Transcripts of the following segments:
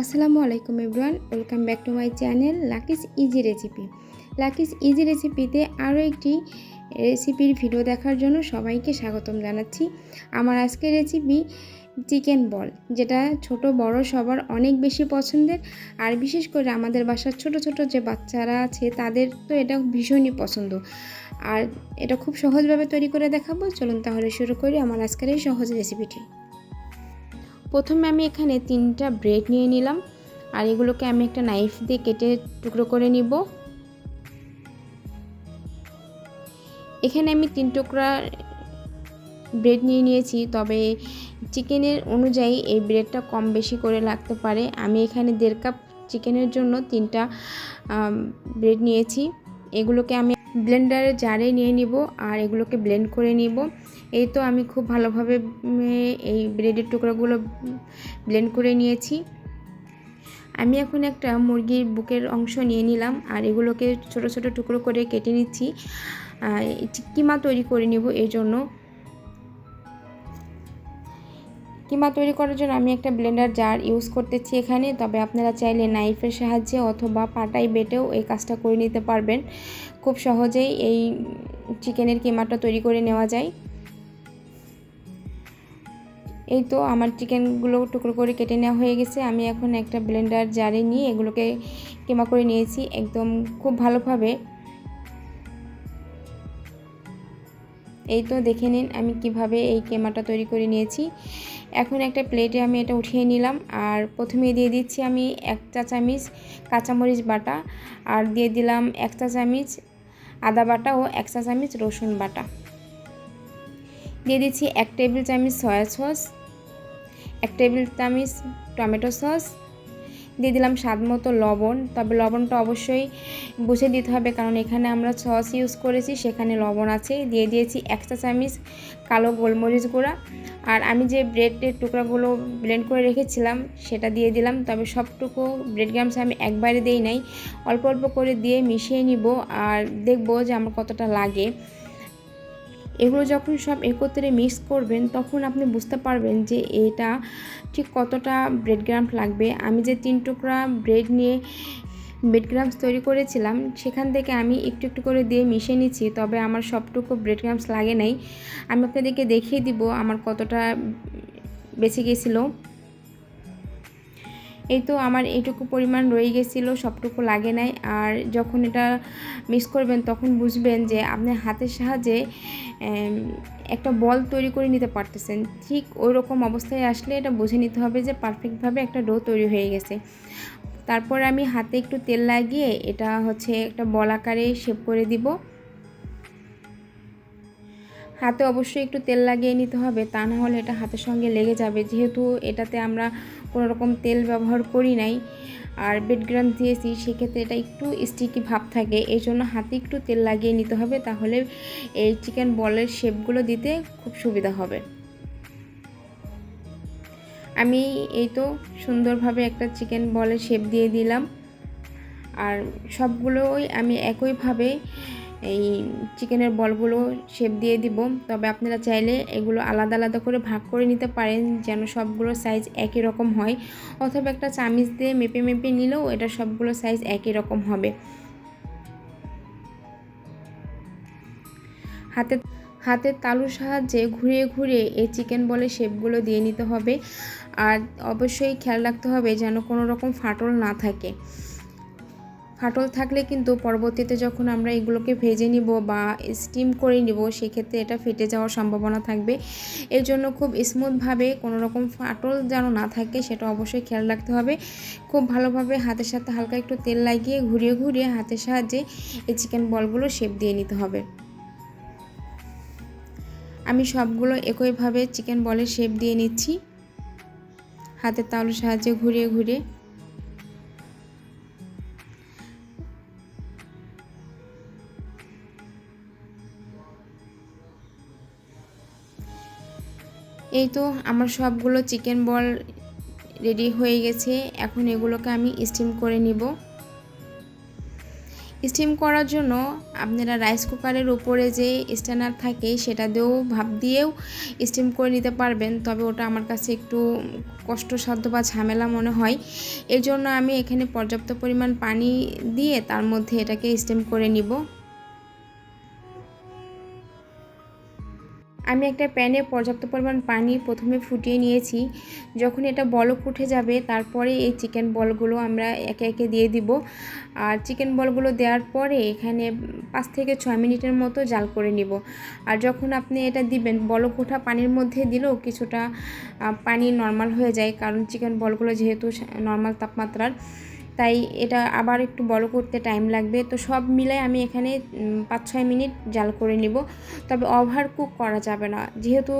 আসসালামু আলাইকুম everyone, welcome back to my channel Lucky's easy recipe. Lucky's easy রেসিপিতে আরও একটি রেসিপির ভিডিও দেখার জন্য সবাইকে স্বাগতম জানাচ্ছি। আমার আজকের রেসিপি চিকেন বল, যেটা ছোট, বড়, সবার অনেক বেশি পছন্দের। আর বিশেষ করে আমাদের বাসার ছোট ছোট যে বাচ্চারা আছে, তাদের তো এটা ভীষণই পছন্দ। আর এটা খুব সহজভাবে তৈরি করে দেখাবো। চলুন তাহলে শুরু করি আমার আজকের এই সহজ রেসিপিটি। প্রথমে আমি এখানে তিনটা ব্রেড নিয়ে নিলাম, আর এগুলোকে আমি একটা নাইফ দিয়ে কেটে টুকরো করে নিব। এখানে আমি তিন টুকরা ব্রেড নিয়ে নিয়েছি, তবে চিকেনের অনুযায়ী এই ব্রেডটা কম বেশি করে লাগতে পারে। আমি এখানে দেড় কাপ চিকেনের জন্য তিনটা ব্রেড নিয়েছি। এগুলোকে আমি ব্লেন্ডারে জারে নিয়ে নিব, আর এগুলোকে ব্লেন্ড করে নিব। এই তো আমি খুব ভালোভাবে এই ব্রেডের টুকরোগুলো ব্লেন্ড করে নিয়েছি। আমি এখন একটা মুরগির বুকের অংশ নিয়ে নিলাম আর এগুলোকে ছোট ছোট টুকরো করে কেটে নিচ্ছি। কিমা তৈরি করে নিব এই জন্য। কিমা তৈরি করার জন্য আমি একটা ব্লেন্ডার জার ইউজ করতেছি এখানে। তবে আপনারা চাইলে নাইফের সাহায্যে অথবা পাটাই বেটেও এই কাজটা করে নিতে পারবেন। খুব সহজেই এই চিকেনের কিমাটা তৈরি করে নেওয়া যায়। এই তো আমার চিকেনগুলো টুকরো করে কেটে নেওয়া হয়ে গেছে। আমি এখন একটা ব্লেন্ডার জারে নিয়ে এগুলোকে কেমা করে নিয়েছি একদম খুব ভালোভাবে। এই তো দেখে নিন আমি কীভাবে এই কেমাটা তৈরি করে নিয়েছি। এখন একটা প্লেটে আমি এটা উঠিয়ে নিলাম আর প্রথমে দিয়ে দিচ্ছি আমি এক চা চামিচ কাঁচামরিচ বাটা আর দিয়ে দিলাম এক চা চামিচ আদা বাটা ও এক চা চামিচ রসুন বাটা। দিয়ে দিচ্ছি এক টেবিল চামিচ সয়া সস, এক টেবিল চামিচ টমেটো সস, দিয়ে দিলাম স্বাদ মতো লবণ। তবে লবণটা অবশ্যই বুঝে দিতে হবে, কারণ এখানে আমরা সস ইউজ করেছি, সেখানে লবণ আছে। দিয়ে দিয়েছি এক চা চামিচ কালো গোলমরিচ গুঁড়া। আর আমি যে ব্রেডের টুকরাগুলো ব্লেন্ড করে রেখেছিলাম, সেটা দিয়ে দিলাম। তবে সবটুকু ব্রেড গ্রামস আমি একবারে দিই নাই। অল্প অল্প করে দিয়ে মিশিয়ে নিব, আর দেখব যে আমার কতটা লাগে। এগুলো যখন সব একত্রে মিক্স করবেন, তখন আপনি বুঝতে পারবেন যে এটা ঠিক কতটা ব্রেড গ্রাম লাগবে। আমি যে তিন টুকরা ব্রেড নিয়ে ব্রেড গ্রামস তৈরি করেছিলাম, সেখান থেকে আমি একটু একটু করে দিয়ে মিশে নিচ্ছি, তবে আমার সবটুকু ব্রেড গ্রামস লাগে নাই। আমি আপনাদেরকে দেখিয়ে দিব আমার কতটা বেঁচে গেছিল। এই তো আমার এইটুকু পরিমাণ রয়ে গেছিল, সবটুকু লাগে নাই। আর যখন এটা মিক্স করবেন, তখন বুঝবেন যে আপনি হাতের সাহায্যে একটা বল তৈরি করে নিতে পারতেছেন। ঠিক ওই রকম অবস্থায় আসলে এটা বুঝে নিতে হবে যে পারফেক্টভাবে একটা ডো তৈরি হয়ে গেছে। তারপর আমি হাতে একটু তেল লাগিয়ে এটা হচ্ছে একটা বল আকারে শেপ করে দিব। হাতে অবশ্যই একটু তেল লাগিয়ে নিতে হবে, তা না হলে এটা হাতের সঙ্গে লেগে যাবে। যেহেতু এটাতে আমরা কোনো রকম তেল ব্যবহার করি নাই, আর বেডগ্রাম দিয়েছি, সেক্ষেত্রে এটা একটু স্টিকি ভাব থাকে। এই জন্য হাতে একটু তেল লাগিয়ে নিতে হবে, তাহলে এই চিকেন বলের শেপগুলো দিতে খুব সুবিধা হবে। আমি এই তো সুন্দরভাবে একটা চিকেন বলের শেপ দিয়ে দিলাম। আর সবগুলোই আমি একইভাবে এই চিকেনের বলগুলো শেপ দিয়ে দিব। তবে আপনারা চাইলে এগুলো আলাদা আলাদা করে ভাগ করে নিতে পারেন যেন সবগুলো সাইজ একই রকম হয়। অথবা একটা চামিচ দিয়ে মেপে মেপে নিলেও এটা সবগুলো সাইজ একই রকম হবে। হাতে হাতের তালুর সাহায্যে ঘুরিয়ে ঘুরিয়ে এই চিকেন বলে শেপগুলো দিয়ে নিতে হবে। আর অবশ্যই খেয়াল রাখতে হবে যেন কোনো রকম ফাটল না থাকে। ফাটল থাকলে কিন্তু পরবর্তীতে যখন আমরা এগুলোকে ভেজে নিব বা স্টিম করে নিব, সেক্ষেত্রে এটা ফেটে যাওয়ার সম্ভাবনা থাকবে। এর জন্য খুব স্মুথভাবে কোনো রকম ফাটল যেন না থাকে, সেটা অবশ্যই খেয়াল রাখতে হবে। খুব ভালোভাবে হাতের সাথে হালকা একটু তেল লাগিয়ে ঘুরিয়ে ঘুরিয়ে হাতের সাহায্যে এই চিকেন বলগুলো শেপ দিয়ে নিতে হবে। আমি সবগুলো একইভাবে চিকেন বলের শেপ দিয়ে নিচ্ছি। হাতের তালুর সাহায্যে ঘুরিয়ে ঘুরিয়ে। এই তো আমার সবগুলো চিকেন বল রেডি হয়ে গেছে। এখন এগুলোকে আমি স্টিম করে নিব। স্টিম করার জন্য আপনারা রাইস কুকারের উপরে যে স্ট্যান্ডার থাকে সেটা দিয়েও ভাপ দিয়েও স্টিম করে নিতে পারবেন। তবে ওটা আমার কাছে একটু কষ্টসাধ্য বা ঝামেলা মনে হয়। এর জন্য আমি এখানে পর্যাপ্ত পরিমাণ পানি দিয়ে তার মধ্যে এটাকে স্টিম করে নিব। আমি একটা প্যানে পর্যাপ্ত পরিমাণ পানি প্রথমে ফুটিয়ে নিয়েছি। যখন এটা বলক উঠে যাবে, তারপরে এই চিকেন বলগুলো আমরা একে একে দিয়ে দিব। আর চিকেন বলগুলো দেওয়ার পরে এখানে পাঁচ থেকে ছয় মিনিটের মতো জাল করে নিব। আর যখন আপনি এটা দিবেন, বলক ওঠা পানির মধ্যে দিলেও কিছুটা পানি নর্মাল হয়ে যায়। কারণ চিকেন বলগুলো যেহেতু নর্মাল তাপমাত্রার তাই এটা আবার একটু বড় করতে টাইম লাগবে। তো সব মিলাই আমি এখানে পাঁচ ছয় মিনিট জাল করে নিব। তবে ওভার কুক করা যাবে না। যেহেতু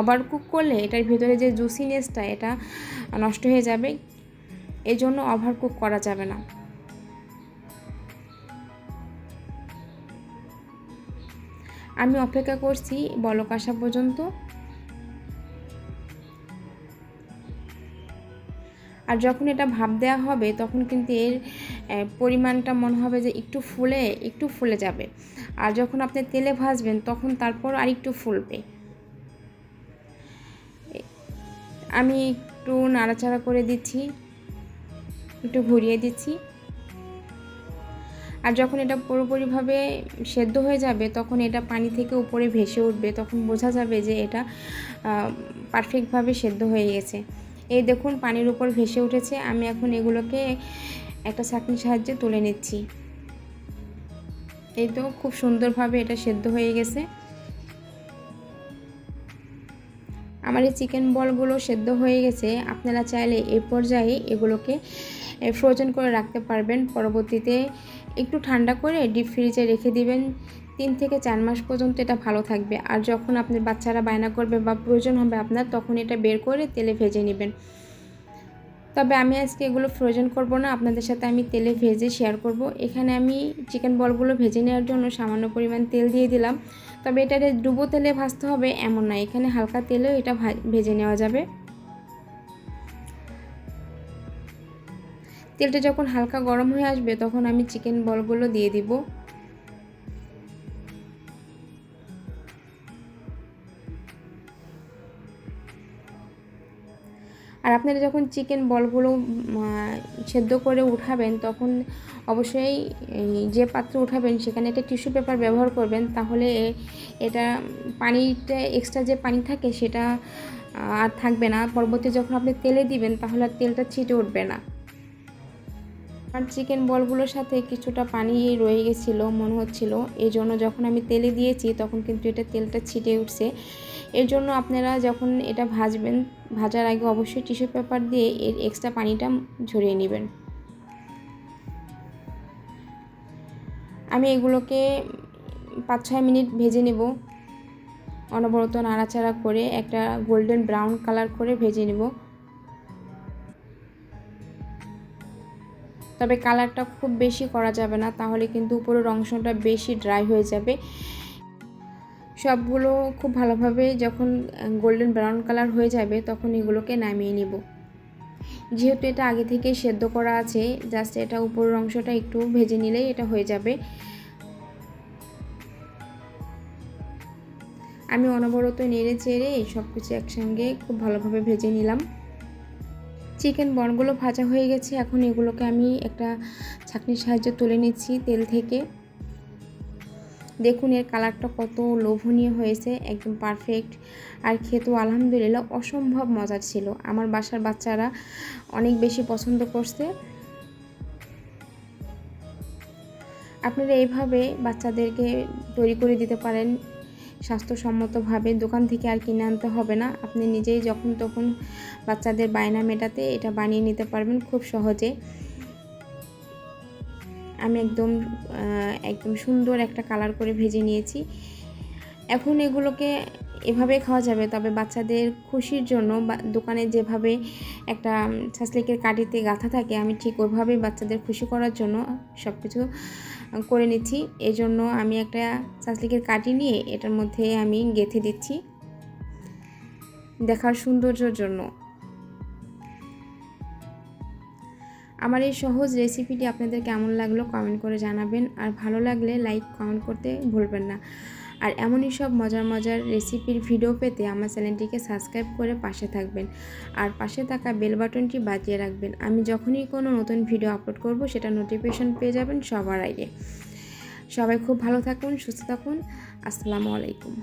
ওভার কুক করলে এটার ভিতরে যে জুসিনেসটা এটা নষ্ট হয়ে যাবে। এই জন্য ওভার কুক করা যাবে না। আমি অপেক্ষা করছি বলক আসা পর্যন্ত। আর যখন এটা ভাপ দেওয়া হবে, তখন কিন্তু এর পরিমাণটা মনে হবে যে একটু ফুলে একটু ফুলে যাবে। আর যখন আপনি তেলে ভাজবেন, তখন তারপর আর একটু ফুলবে আমি একটু নাড়াচাড়া করে দিচ্ছি, একটু ঘুরিয়ে দিচ্ছি। আর যখন এটা পুরোপুরিভাবে সেদ্ধ হয়ে যাবে, তখন এটা পানি থেকে উপরে ভেসে উঠবে, তখন বোঝা যাবে যে এটা পারফেক্টভাবে সেদ্ধ হয়ে গেছে। এই দেখুন, পানির উপর ভেসে উঠেছে। আমি এখন এগুলোকে একটা ছাঁকনির সাহায্যে তুলে নিচ্ছি। এই তো খুব সুন্দরভাবে এটা সেদ্ধ হয়ে গেছে। আমার এই চিকেন বলগুলো সেদ্ধ হয়ে গেছে। আপনারা চাইলে এ পর্যায়ে এগুলোকে ফ্রোজেন করে রাখতে পারবেন। পরবর্তীতে একটু ঠান্ডা করে ডিপ ফ্রিজে রেখে দিবেন। তিন থেকে চার মাস পর্যন্ত এটা ভালো থাকবে। আর যখন আপনার বাচ্চারা বায়না করবে বা প্রয়োজন হবে আপনার, তখন এটা বের করে তেলে ভেজে নেবেন। তবে আমি আজকে এগুলো ফ্রোজেন করব না, আপনাদের সাথে আমি তেলে ভেজে শেয়ার করব। এখানে আমি চিকেন বলগুলো ভেজে নেওয়ার জন্য সামান্য পরিমাণ তেল দিয়ে দিলাম। তবে এটা ডুবো তেলে ভাজতে হবে এমন না, এখানে হালকা তেলেও এটা ভেজে নেওয়া যাবে। তেলটা যখন হালকা গরম হয়ে আসবে, তখন আমি চিকেন বলগুলো দিয়ে দিব। আর আপনারা যখন চিকেন বলগুলো সেদ্ধ করে উঠাবেন, তখন অবশ্যই যে পাত্র উঠাবেন, সেখানে একটা টিস্যু পেপার ব্যবহার করবেন, তাহলে এটা পানিটা এক্সট্রা যে পানি থাকে, সেটা আর থাকবে না। পরবর্তী যখন আপনি তেলে দিবেন, তাহলে আর তেলটা ছিটে উঠবে না। আর চিকেন বলগুলোর সাথে কিছুটা পানি রয়ে গেছিল, মনে হচ্ছিল। এই জন্য যখন আমি তেলে দিয়েছি, তখন কিন্তু এটা তেলটা ছিটে উঠছে। এর জন্য আপনারা যখন এটা ভাজবেন, ভাজার আগে অবশ্যই টিস্যু পেপার দিয়ে এর এক্সট্রা পানিটা ঝরিয়ে নেবেন। আমি এগুলোকে পাঁচ ছয় মিনিট ভেজে নেব। অনবরত নাড়াচাড়া করে একটা গোল্ডেন ব্রাউন কালার করে ভেজে নেব। তবে কালারটা খুব বেশি করা যাবে না, তাহলে কিন্তু উপরের অংশটা বেশি ড্রাই হয়ে যাবে। সবগুলো খুব ভালোভাবে যখন গোল্ডেন ব্রাউন কালার হয়ে যাবে তখন এগুলোকে নামিয়ে নিব। যেহেতু এটা আগে থেকে সেদ্ধ করা আছে জাস্ট এটা উপরের অংশটা একটু ভেজে নিলেই এটা হয়ে যাবে। আমি অনবরত নেড়ে চেড়ে এই সব কিছু একসঙ্গে খুব ভালোভাবে ভেজে নিলাম। চিকেন বনগুলো ভাজা হয়ে গেছে, এখন এগুলোকে আমি একটা ছাঁকনির সাহায্যে তুলে নিচ্ছি তেল থেকে। দেখুন, এর কালারটা কত লোভনীয় হয়েছে, একদম পারফেক্ট আর খেতেও আলহামদুলিল্লাহ অসম্ভব মজার ছিল। আমার বাসার বাচ্চারা অনেক বেশি পছন্দ করছে। আপনারা এইভাবে বাচ্চাদেরকে তৈরি করে দিতে পারেন। স্বাস্থ্যসম্মতভাবে দোকান থেকে আর কিনে আনতে হবে না। আপনি নিজেই যখন তখন বাচ্চাদের বায়না মেটাতে এটা বানিয়ে নিতে পারবেন খুব সহজে। আমি একদম একদম সুন্দর একটা কালার করে ভেজে নিয়েছি। এখন এগুলোকে এভাবে খাওয়া যাবে, তবে বাচ্চাদের খুশির জন্য দোকানে যেভাবে একটা ছাসলিকের কাটিতে গাঁথা থাকে, আমি ঠিক ওইভাবেই বাচ্চাদের খুশি করার জন্য সব কিছু করে নিচ্ছি। এই জন্য আমি একটা ছাসলিকের কাটি নিয়ে এটার মধ্যে আমি গেঁথে দিচ্ছি। দেখার সৌন্দর্যের জন্য। আমার এই সহজ রেসিপিটি আপনাদের কেমন লাগল কমেন্ট করে জানাবেন। আর ভালো লাগলে লাইক কমেন্ট করতে ভুলবেন না। আর এমনই সব মজার মজার রেসিপির ভিডিও পেতে আমার চ্যানেলটিকে সাবস্ক্রাইব করে পাশে থাকবেন। আর পাশে থাকা বেল বাটনটি বাজিয়ে রাখবেন। আমি যখনই কোনো নতুন ভিডিও আপলোড করব, সেটা নোটিফিকেশন পেয়ে যাবেন সবার আগে। সবাই খুব ভালো থাকুন, সুস্থ থাকুন। আসসালামু আলাইকুম।